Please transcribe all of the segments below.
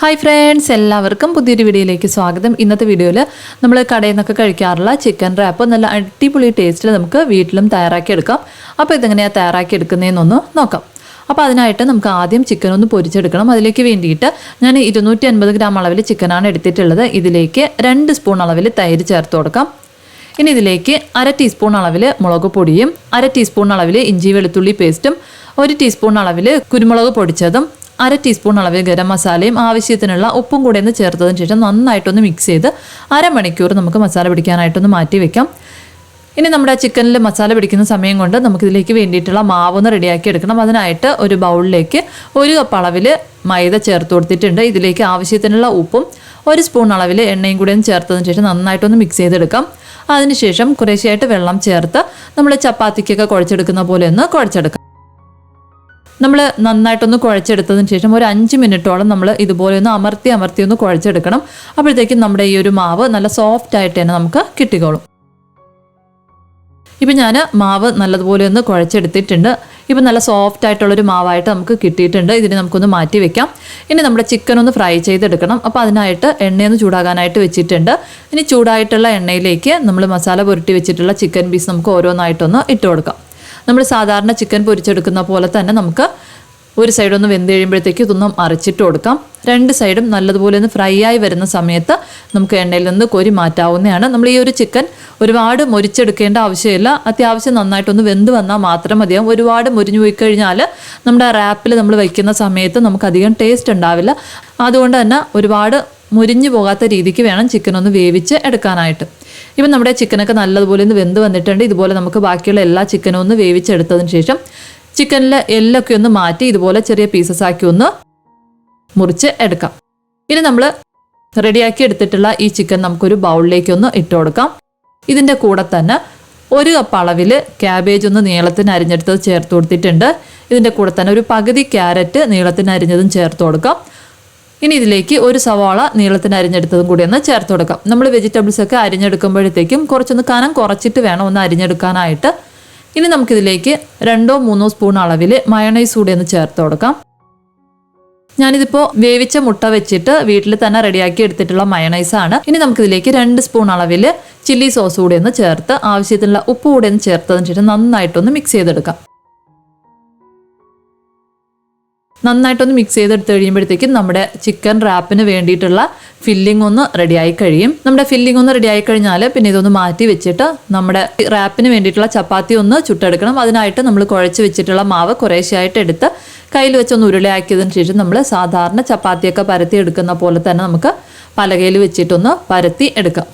Hi friends എല്ലാവർക്കും പുതിയൊരു വീഡിയോയിലേക്ക് സ്വാഗതം. ഇന്നത്തെ വീഡിയോയിൽ നമ്മൾ കടയിൽ നിന്നൊക്കെ കഴിക്കാറുള്ള ചിക്കൻ റാപ്പ് നല്ല അടിപൊളി ടേസ്റ്റിൽ നമുക്ക് വീട്ടിലും തയ്യാറാക്കിയെടുക്കാം അപ്പോൾ ഇതെങ്ങനെയാണ് തയ്യാറാക്കി എടുക്കുന്നതെന്നൊന്ന് നോക്കാം. അപ്പോൾ അതിനായിട്ട് നമുക്ക് ആദ്യം ചിക്കൻ ഒന്ന് പൊരിച്ചെടുക്കണം. അതിലേക്ക് വേണ്ടിയിട്ട് ഞാൻ ഇരുന്നൂറ്റി അൻപത് ഗ്രാം അളവിൽ ചിക്കനാണ് എടുത്തിട്ടുള്ളത്. ഇതിലേക്ക് രണ്ട് സ്പൂൺ അളവിൽ തൈര് ചേർത്ത് കൊടുക്കാം. ഇനി ഇതിലേക്ക് അര ടീസ്പൂൺ അളവിൽ മുളക് പൊടിയും അര ടീസ്പൂൺ അളവിൽ ഇഞ്ചി വെളുത്തുള്ളി പേസ്റ്റും ഒരു ടീസ്പൂൺ അളവിൽ കുരുമുളക് പൊടിച്ചതും അര ടീസ്പൂൺ അളവിൽ ഗരം മസാലയും ആവശ്യത്തിനുള്ള ഉപ്പും കൂടെ ഒന്ന് ചേർത്തതിന് ശേഷം നന്നായിട്ടൊന്ന് മിക്സ് ചെയ്ത് അരമണിക്കൂർ നമുക്ക് മസാല പിടിക്കാനായിട്ടൊന്ന് മാറ്റി വെക്കാം. ഇനി നമ്മുടെ ചിക്കനിൽ മസാല പിടിക്കുന്ന സമയം കൊണ്ട് നമുക്കിതിലേക്ക് വേണ്ടിയിട്ടുള്ള മാവൊന്ന് റെഡിയാക്കി എടുക്കണം. അതിനായിട്ട് ഒരു ബൗളിലേക്ക് ഒരു കപ്പ് അളവിൽ മൈദ ചേർത്ത് കൊടുത്തിട്ടുണ്ട്. ഇതിലേക്ക് ആവശ്യത്തിനുള്ള ഉപ്പും ഒരു സ്പൂൺ അളവിൽ എണ്ണയും കൂടെ ഒന്ന് ചേർത്തതിന് ശേഷം നന്നായിട്ടൊന്ന് മിക്സ് ചെയ്തെടുക്കാം. അതിനുശേഷം കുറേശ്ശെയായിട്ട് വെള്ളം ചേർത്ത് നമ്മൾ ചപ്പാത്തിക്കൊക്കെ കുഴച്ചെടുക്കുന്ന പോലെ ഒന്ന് കുഴച്ചെടുക്കാം. നമ്മൾ നന്നായിട്ടൊന്ന് കുഴച്ചെടുത്തതിന് ശേഷം ഒരു അഞ്ച് മിനിറ്റോളം നമ്മൾ ഇതുപോലെ ഒന്ന് അമർത്തി അമർത്തി ഒന്ന് കുഴച്ചെടുക്കണം. അപ്പോഴത്തേക്കും നമ്മുടെ ഈ ഒരു മാവ് നല്ല സോഫ്റ്റ് ആയിട്ട് തന്നെ നമുക്ക് കിട്ടിക്കോളും. ഇപ്പം ഞാൻ മാവ് നല്ലതുപോലെ ഒന്ന് കുഴച്ചെടുത്തിട്ടുണ്ട്. ഇപ്പം നല്ല സോഫ്റ്റ് ആയിട്ടുള്ളൊരു മാവായിട്ട് നമുക്ക് കിട്ടിയിട്ടുണ്ട്. ഇതിന് നമുക്കൊന്ന് മാറ്റി വെക്കാം. ഇനി നമ്മുടെ ചിക്കൻ ഒന്ന് ഫ്രൈ ചെയ്തെടുക്കണം. അപ്പോൾ അതിനായിട്ട് എണ്ണയൊന്ന് ചൂടാകാനായിട്ട് വെച്ചിട്ടുണ്ട്. ഇനി ചൂടായിട്ടുള്ള എണ്ണയിലേക്ക് നമ്മൾ മസാല പുരട്ടി വെച്ചിട്ടുള്ള ചിക്കൻ പീസ് നമുക്ക് ഓരോന്നായിട്ടൊന്ന് ഇട്ട് കൊടുക്കാം. നമ്മൾ സാധാരണ ചിക്കൻ പൊരിച്ചെടുക്കുന്ന പോലെ തന്നെ നമുക്ക് ഒരു സൈഡ് ഒന്ന് വെന്ത് കഴിയുമ്പോഴത്തേക്ക് ഇതൊന്നും അരച്ചിട്ട് കൊടുക്കാം. രണ്ട് സൈഡും നല്ലതുപോലെ ഒന്ന് ഫ്രൈ ആയി വരുന്ന സമയത്ത് നമുക്ക് എണ്ണയിൽ നിന്ന് കോരി മാറ്റാവുന്നതാണ്. നമ്മൾ ഈ ഒരു ചിക്കൻ ഒരുപാട് മുരിച്ചെടുക്കേണ്ട ആവശ്യമില്ല. അത്യാവശ്യം നന്നായിട്ടൊന്ന് വെന്ത് വന്നാൽ മാത്രം മതിയാവും. ഒരുപാട് മുരിഞ്ഞു പോയി കഴിഞ്ഞാൽ നമ്മുടെ റാപ്പിൽ നമ്മൾ വയ്ക്കുന്ന സമയത്ത് നമുക്ക് അധികം ടേസ്റ്റ് ഉണ്ടാവില്ല. അതുകൊണ്ട് തന്നെ ഒരുപാട് മുരിഞ്ഞു പോകാത്ത രീതിക്ക് വേണം ചിക്കൻ ഒന്ന് വേവിച്ച് എടുക്കാനായിട്ട്. ഇപ്പം നമ്മുടെ ചിക്കനൊക്കെ നല്ലതുപോലെ ഒന്ന് വെന്ത് വന്നിട്ടുണ്ട്. ഇതുപോലെ നമുക്ക് ബാക്കിയുള്ള എല്ലാ ചിക്കനും ഒന്ന് വേവിച്ചെടുത്തതിന് ശേഷം ചിക്കനിലെ എല്ലൊക്കെ ഒന്ന് മാറ്റി ഇതുപോലെ ചെറിയ പീസസ് ആക്കി ഒന്ന് മുറിച്ച് എടുക്കാം. ഇനി നമ്മൾ റെഡിയാക്കി എടുത്തിട്ടുള്ള ഈ ചിക്കൻ നമുക്കൊരു ബൗളിലേക്ക് ഒന്ന് ഇട്ട് കൊടുക്കാം. ഇതിന്റെ കൂടെ തന്നെ ഒരു കപ്പ് അളവിൽ ക്യാബേജ് ഒന്ന് നീളത്തിന് അരിഞ്ഞെടുത്തത് ചേർത്ത് കൊടുത്തിട്ടുണ്ട്. ഇതിന്റെ കൂടെ തന്നെ ഒരു പകുതി ക്യാരറ്റ് നീളത്തിന് അരിഞ്ഞതും ചേർത്ത് കൊടുക്കാം. ഇനി ഇതിലേക്ക് ഒരു സവാള നീളത്തിന് അരിഞ്ഞെടുത്തതും കൂടി ഒന്ന് ചേർത്ത് കൊടുക്കാം. നമ്മൾ വെജിറ്റബിൾസ് ഒക്കെ അരിഞ്ഞെടുക്കുമ്പോഴത്തേക്കും കുറച്ചൊന്ന് കനം കുറച്ചിട്ട് വേണം ഒന്ന് അരിഞ്ഞെടുക്കാനായിട്ട്. ഇനി നമുക്കിതിലേക്ക് രണ്ടോ മൂന്നോ സ്പൂൺ അളവിൽ മയണൈസ് കൂടി ഒന്ന് ചേർത്ത് കൊടുക്കാം. ഞാനിതിപ്പോൾ വേവിച്ച മുട്ട വെച്ചിട്ട് വീട്ടിൽ തന്നെ റെഡിയാക്കി എടുത്തിട്ടുള്ള ആണ്. ഇനി നമുക്കിതിലേക്ക് രണ്ട് സ്പൂൺ അളവിൽ ചില്ലി സോസ് കൂടി ഒന്ന് ചേർത്ത് ആവശ്യത്തിനുള്ള ഉപ്പ് കൂടി ഒന്ന് ചേർത്തതിന് ശേഷം നന്നായിട്ടൊന്ന് മിക്സ് ചെയ്തെടുക്കാം. നന്നായിട്ടൊന്ന് മിക്സ് ചെയ്തെടുത്ത് കഴിയുമ്പോഴത്തേക്കും നമ്മുടെ ചിക്കൻ റാപ്പിന് വേണ്ടിയിട്ടുള്ള ഫില്ലിംഗ് ഒന്ന് റെഡിയായി കഴിയും. നമ്മുടെ ഫില്ലിംഗ് ഒന്ന് റെഡിയായി കഴിഞ്ഞാൽ പിന്നെ ഇതൊന്ന് മാറ്റി വെച്ചിട്ട് നമ്മുടെ റാപ്പിന് വേണ്ടിയിട്ടുള്ള ചപ്പാത്തി ഒന്ന് ചുട്ടെടുക്കണം. അതിനായിട്ട് നമ്മൾ കുഴച്ച് വെച്ചിട്ടുള്ള മാവ് കുറേശ്ശെയായിട്ട് എടുത്ത് കയ്യിൽ വെച്ച് ഒന്ന് ഉരുളയാക്കിയതിന് ശേഷം നമ്മൾ സാധാരണ ചപ്പാത്തിയൊക്കെ പരത്തി എടുക്കുന്ന പോലെ തന്നെ നമുക്ക് പലകയിൽ വെച്ചിട്ടൊന്ന് പരത്തി എടുക്കാം.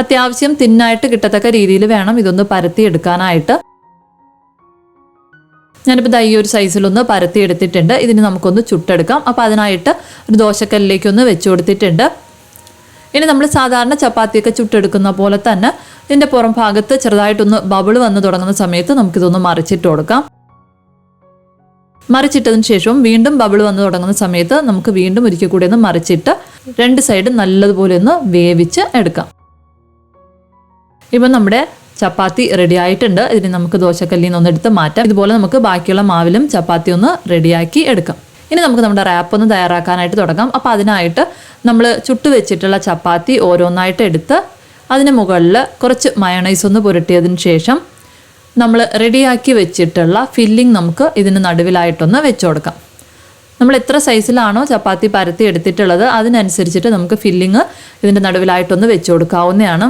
അത്യാവശ്യം തിന്നായിട്ട് കിട്ടത്തക്ക രീതിയിൽ വേണം ഇതൊന്ന് പരത്തി എടുക്കാനായിട്ട്. ഞാനിപ്പോൾ ദൈ ഒരു സൈസിലൊന്ന് പരത്തി എടുത്തിട്ടുണ്ട്. ഇതിന് നമുക്കൊന്ന് ചുട്ടെടുക്കാം. അപ്പോൾ അതിനായിട്ട് ഒരു ദോശക്കല്ലിലേക്കൊന്ന് വെച്ച് കൊടുത്തിട്ടുണ്ട്. ഇനി നമ്മൾ സാധാരണ ചപ്പാത്തിയൊക്കെ ചുട്ടെടുക്കുന്ന പോലെ തന്നെ ഇതിന്റെ പുറം ഭാഗത്ത് ചെറുതായിട്ടൊന്ന് ബബിൾ വന്ന് തുടങ്ങുന്ന സമയത്ത് നമുക്കിതൊന്ന് മറിച്ചിട്ട് കൊടുക്കാം. മറിച്ചിട്ടതിന് ശേഷവും വീണ്ടും ബബിൾ വന്ന് തുടങ്ങുന്ന സമയത്ത് നമുക്ക് വീണ്ടും ഒരിക്കൽ കൂടി ഒന്ന് മറിച്ചിട്ട് രണ്ട് സൈഡും നല്ലതുപോലെ ഒന്ന് വേവിച്ച് എടുക്കാം. ഇപ്പം നമ്മുടെ ചപ്പാത്തി റെഡി ആയിട്ടുണ്ട്. ഇതിന് നമുക്ക് ദോശക്കല്ലിൽ നിന്ന് ഒന്ന് എടുത്ത് മാറ്റാം. ഇതുപോലെ നമുക്ക് ബാക്കിയുള്ള മാവിലും ചപ്പാത്തി ഒന്ന് റെഡിയാക്കി എടുക്കാം. ഇനി നമുക്ക് നമ്മുടെ റാപ്പ് ഒന്ന് തയ്യാറാക്കാനായിട്ട് തുടങ്ങാം. അപ്പോൾ അതിനായിട്ട് നമ്മൾ ചുട്ടു വെച്ചിട്ടുള്ള ചപ്പാത്തി ഓരോന്നായിട്ട് എടുത്ത് അതിന് മുകളിൽ കുറച്ച് മയണൈസ് ഒന്ന് പുരട്ടിയതിന് ശേഷം നമ്മൾ റെഡിയാക്കി വെച്ചിട്ടുള്ള ഫില്ലിംഗ് നമുക്ക് ഇതിന് നടുവിലായിട്ടൊന്ന് വെച്ചു കൊടുക്കാം. നമ്മൾ എത്ര സൈസിലാണോ ചപ്പാത്തി പരത്തി എടുത്തിട്ടുള്ളത് അതിനനുസരിച്ചിട്ട് നമുക്ക് ഫില്ലിങ് ഇതിന്റെ നടുവിലായിട്ടൊന്ന് വെച്ചു കൊടുക്കാവുന്നതാണ്.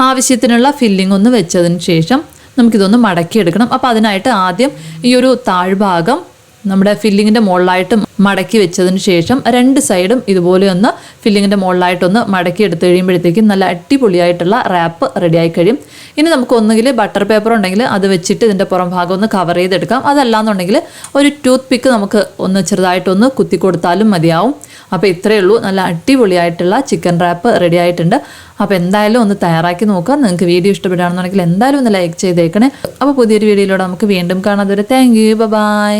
ആവശ്യത്തിനുള്ള ഫില്ലിംഗ് ഒന്ന് വെച്ചതിന് ശേഷം നമുക്കിതൊന്ന് മടക്കിയെടുക്കണം. അപ്പോൾ അതിനായിട്ട് ആദ്യം ഈ ഒരു താഴ്ഭാഗം നമ്മുടെ ഫില്ലിങ്ങിന്റെ മുകളിലായിട്ട് മടക്കി വെച്ചതിന് ശേഷം രണ്ട് സൈഡും ഇതുപോലെ ഒന്ന് ഫില്ലിങ്ങിന്റെ മുകളിലായിട്ടൊന്ന് മടക്കി എടുത്തു കഴിയുമ്പോഴത്തേക്കും നല്ല അടിപൊളിയായിട്ടുള്ള റാപ്പ് റെഡിയായി കഴിയും. ഇനി നമുക്ക് ഒന്നുകിൽ ബട്ടർ പേപ്പർ ഉണ്ടെങ്കിൽ അത് വെച്ചിട്ട് ഇതിന്റെ പുറം ഭാഗം ഒന്ന് കവർ ചെയ്തെടുക്കാം. അതല്ലാന്നുണ്ടെങ്കിൽ ഒരു ടൂത്ത് പിക്ക് നമുക്ക് ഒന്ന് ചെറുതായിട്ടൊന്ന് കുത്തി കൊടുത്താലും മതിയാവും. അപ്പോൾ ഇത്രയേ ഉള്ളൂ. നല്ല അടിപൊളിയായിട്ടുള്ള ചിക്കൻ റാപ്പ് റെഡി ആയിട്ടുണ്ട്. അപ്പോൾ എന്തായാലും ഒന്ന് തയ്യാറാക്കി നോക്കാം. നിങ്ങൾക്ക് വീഡിയോ ഇഷ്ടപ്പെടുകയാണെന്നുണ്ടെങ്കിൽ എന്തായാലും ഒന്ന് ലൈക്ക് ചെയ്തേക്കണേ. അപ്പോൾ പുതിയൊരു വീഡിയോയിലൂടെ നമുക്ക് വീണ്ടും കാണാതെ അതുവരെ താങ്ക് യു ബൈ